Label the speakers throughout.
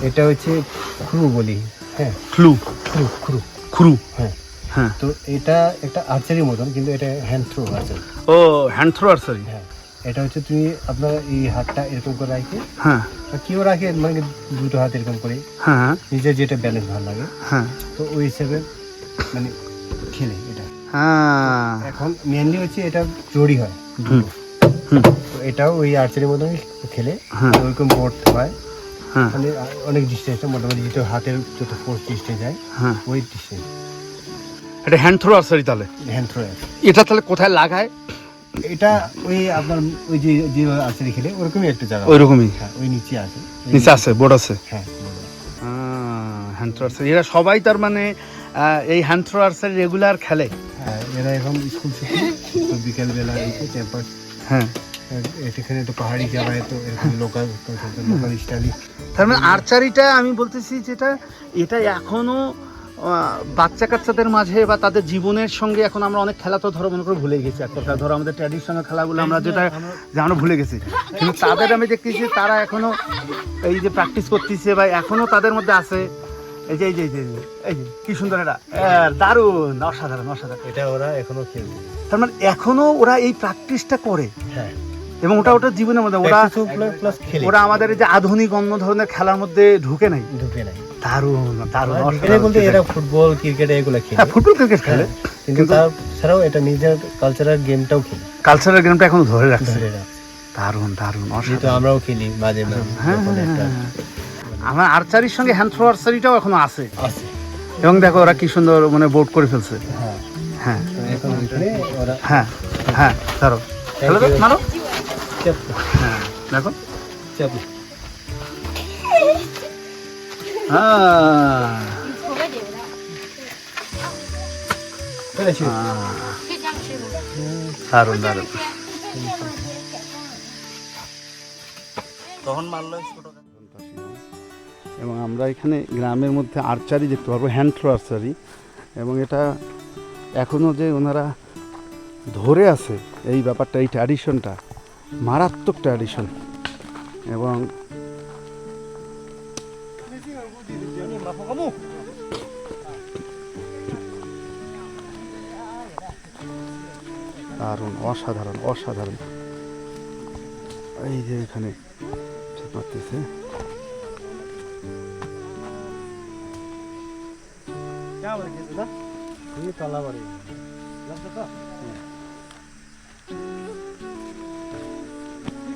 Speaker 1: এটা হচ্ছে ক্রু বলি হ্যাঁ।
Speaker 2: ফ্লু
Speaker 1: ক্রু ক্রু
Speaker 2: ক্রু
Speaker 1: হ্যাঁ।
Speaker 2: হ্যাঁ।
Speaker 1: তো এটা একটা আর্চারির মতন কিন্তু এটা হ্যান্ড থ্রো আর্চারি
Speaker 2: ও হ্যান্ড থ্রো আর্সারি
Speaker 1: হ্যাঁ। এটা হচ্ছে তুমি আপনার এই হাতটা এরকম করে রাখে।
Speaker 2: হ্যাঁ।
Speaker 1: কেউ রাখে মানে দুটো হাত এরকম করে।
Speaker 2: হ্যাঁ
Speaker 1: নিজের যেটা ব্যালেন্স ভালো লাগে।
Speaker 2: হ্যাঁ।
Speaker 1: তো ওই হিসেবে মানে খেলে এটা।
Speaker 2: হ্যাঁ।
Speaker 1: এখন মেনলি হচ্ছে এটা জড়ি হয়
Speaker 2: হুম। হুম।
Speaker 1: তো এটাও ওই আর্চারির মতন খেলে।
Speaker 2: হ্যাঁ।
Speaker 1: ওইরকম বোর্ড হয়
Speaker 2: হ্যাঁ।
Speaker 1: মানে অনেক ডিস্টেন্সটা মোটামুটি যেটা হাতের যত ফোর্স ডিস্টেন্স যায়
Speaker 2: হ্যাঁ।
Speaker 1: ওই ডিস্টেন্স
Speaker 2: এটা হ্যান্ড থ্রো আর্সারি তাহলে?
Speaker 1: হ্যান্ড থ্রো
Speaker 2: এটা তাহলে কোথায় লাগায়?
Speaker 1: এটা ওই আপনার ওই যে যে আর্চারি খেলে ওরকমই একটা জায়গা।
Speaker 2: ওই রকমই
Speaker 1: হ্যাঁ ওই নিচে আছে।
Speaker 2: নিচে আছে বোর্ড আছে?
Speaker 1: হ্যাঁ
Speaker 2: হ্যান্ড থ্রো আর্সারি এরা সবাই তার মানে এই হ্যান্ড থ্রো আর্সারি রেগুলার খেলে?
Speaker 1: হ্যাঁ এরা এখন স্কুল বিকেলবেলা এই ক্যাম্পাস
Speaker 2: হ্যাঁ।
Speaker 1: এখানে তো পাহাড়ি জায়গায় তো এরকম লোকাল লোকাল স্টাইলি
Speaker 2: তার মানে আর্চারিটা আমি বলতেছি যেটা এটা এখনও বাচ্চা কাচ্চাদের মাঝে বা তাদের জীবনের সঙ্গে এখন আমরা অনেক খেলা তো ধরো মনে করে ভুলে গেছি। এক কথা ধরো আমাদের ট্র্যাডিশনাল খেলাগুলো আমরা যেটা যে আমরা ভুলে গেছি। কিন্তু তাদের আমি দেখতেছি তারা এখনও এই যে প্র্যাকটিস করতেছে বা এখনও তাদের মধ্যে আছে। এই যে এই যে এই যে এই যে, কি সুন্দর এটা? দারুণ অসাধারণ অসাধারণ।
Speaker 1: এটা ওরা এখনও খেলছে
Speaker 2: তার মানে এখনও ওরা এই প্র্যাকটিসটা করে।
Speaker 1: হ্যাঁ।
Speaker 2: এবং ওটা ওটা জীবনের মধ্যে ওরা ওরা আমাদের যে আধুনিক অন্য ধরনের খেলার মধ্যে ঢুকে নাই।
Speaker 1: ঢুকে নাই।
Speaker 2: দারুণ দারুণ
Speaker 1: বলতে এরা ফুটবল ক্রিকেট এগুলো খেলে।
Speaker 2: হ্যাঁ ফুটবল ক্রিকেট খেলে।
Speaker 1: কিন্তু তাছাড়াও এটা নিজের কালচারাল গেমটাও খেলে।
Speaker 2: কালচারাল গেমটা এখনও ধরে রাখছে।
Speaker 1: ধরে রাখছে।
Speaker 2: দারুণ দারুণ অসাধারণ।
Speaker 1: আমরাও খেলি মাঝে মাঝে
Speaker 2: হ্যাঁ হ্যাঁ, হ্যাঁ। আমার আর্চারির সঙ্গে হ্যান্ড থ্রো আর্চারিটাও এখনও আছে।
Speaker 1: আছে।
Speaker 2: এবং দেখো ওরা কি সুন্দর মানে বোর্ড করে ফেলছে।
Speaker 1: হ্যাঁ।
Speaker 2: হ্যাঁ। হ্যাঁ হ্যাঁ ধরো মারো।
Speaker 1: চাপ
Speaker 2: হ্যাঁ। দেখো।
Speaker 1: চাপ
Speaker 2: হ্যাঁ।
Speaker 1: ফেলেছি
Speaker 2: দারুণ দারুণ।
Speaker 3: তখন মারলো
Speaker 2: এবং আমরা এখানে গ্রামের মধ্যে আর্চারি দেখতে পারব হ্যান্ড থ্রো আর্চারি এবং এটা এখনও যে ওনারা ধরে আছে এই ব্যাপারটা এই ট্র্যাডিশনটা মারাত্মক ট্র্যাডিশন এবং দারুণ অসাধারণ অসাধারণ। এই যে এখানে ঠিক করতেছে।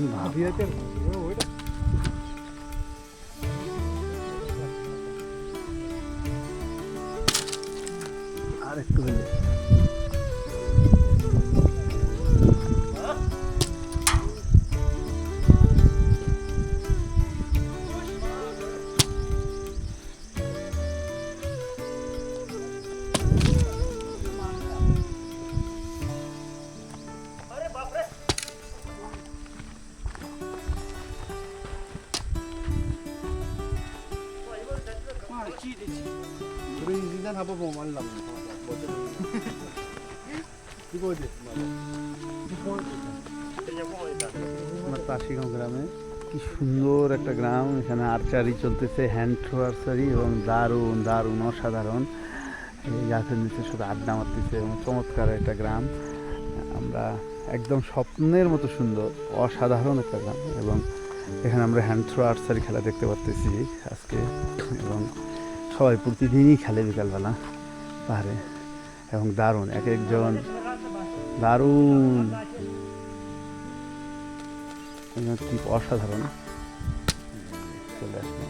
Speaker 2: কি আমার পাশিগাঁও গ্রামে কি সুন্দর একটা গ্রাম, এখানে আর্চারি চলতেছে হ্যান্ড থ্রো আর্চারি এবং দারুণ দারুণ, অসাধারণ। এই গাছের নিচে শুধু আড্ডা মারতেছে এবং চমৎকার একটা গ্রাম। আমরা একদম স্বপ্নের মতো সুন্দর, অসাধারণ একটা গ্রাম এবং এখানে আমরা হ্যান্ড থ্রো আর্চারি খেলা দেখতে পারতেছি আজকে এবং সবাই প্রতিদিনই খেলে বিকালবেলা। পাহাড়ে। এবং দারুণ। এক একজন দারুণ। কি অসাধারণ। চলে আসবে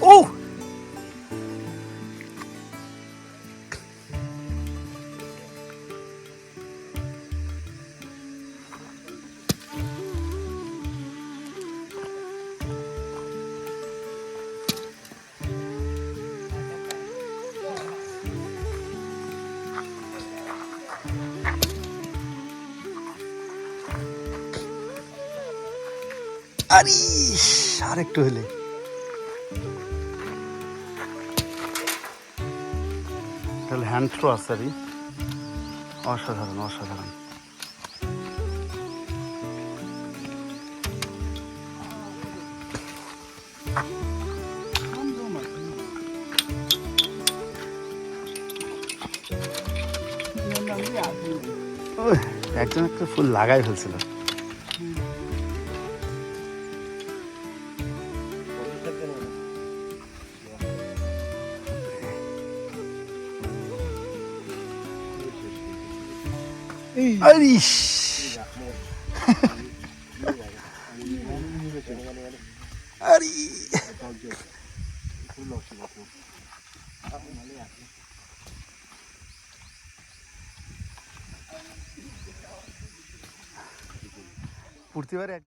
Speaker 2: ও আরে আর একটু হলে তাহলে হ্যান্ড থ্রো আসারি অসাধারণ অসাধারণ। একজন একটা ফুল লাগাই ফেলছিল। আরিস আরে প্রতিবার এক